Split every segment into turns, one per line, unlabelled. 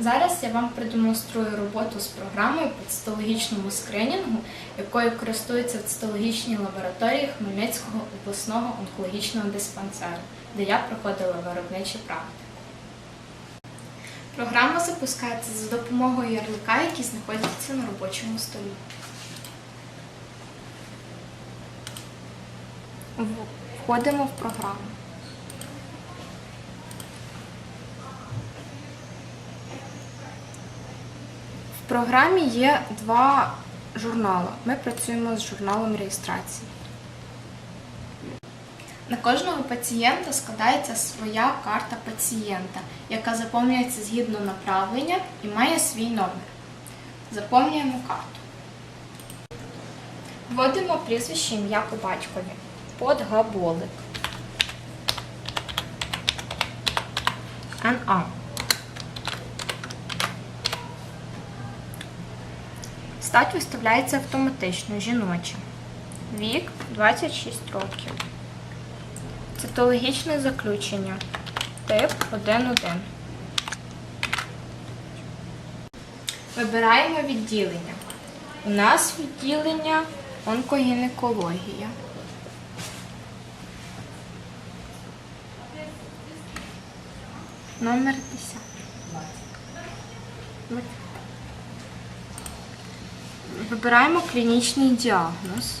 Зараз я вам продемонструю роботу з програмою по цитологічному скринінгу, якою користуються в цитологічній лабораторії Хмельницького обласного онкологічного диспансеру, де я проходила виробничі практики. Програма запускається за допомогою ярлика, який знаходиться на робочому столі. Входимо в програму. В програмі є два журнали. Ми працюємо з журналом реєстрації. На кожного пацієнта складається своя карта пацієнта, яка заповнюється згідно направлення і має свій номер. Заповнюємо карту. Вводимо прізвище ім'я по батькові. Подгаболик. НА. Стать виставляється автоматично, жіноча. Вік 26 років. Цитологічне заключення. Тип 1.1. Вибираємо відділення. У нас відділення онкогінекологія. Номер 10. Вибираємо клінічний діагноз,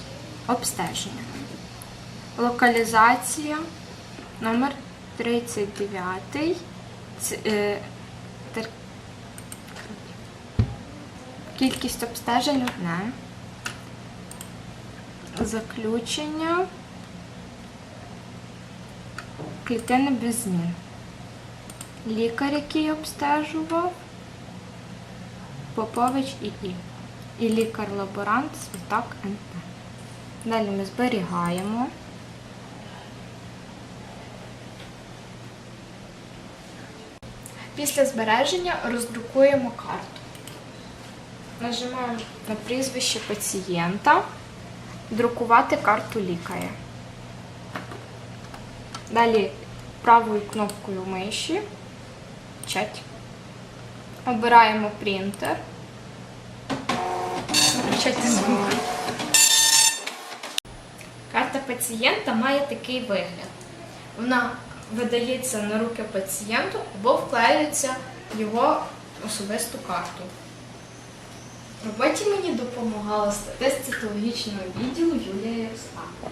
обстеження. Локалізація номер 39. Ц- е, Кількість обстежень одне. Заключення. Клітини без змін. Лікар, який обстежував. Попович і І. І лікар-лаборант Світак НП. Далі ми зберігаємо. Після збереження роздрукуємо карту. Нажимаємо на прізвище пацієнта, друкувати карту лікаря. Далі правою кнопкою миші печать. Обираємо принтер. Печать звук. Карта пацієнта має такий вигляд. Вона видається на руки пацієнту або вклеюється в його особисту карту. В роботі мені допомагала статист цитологічного відділу Юлія Ярославівна.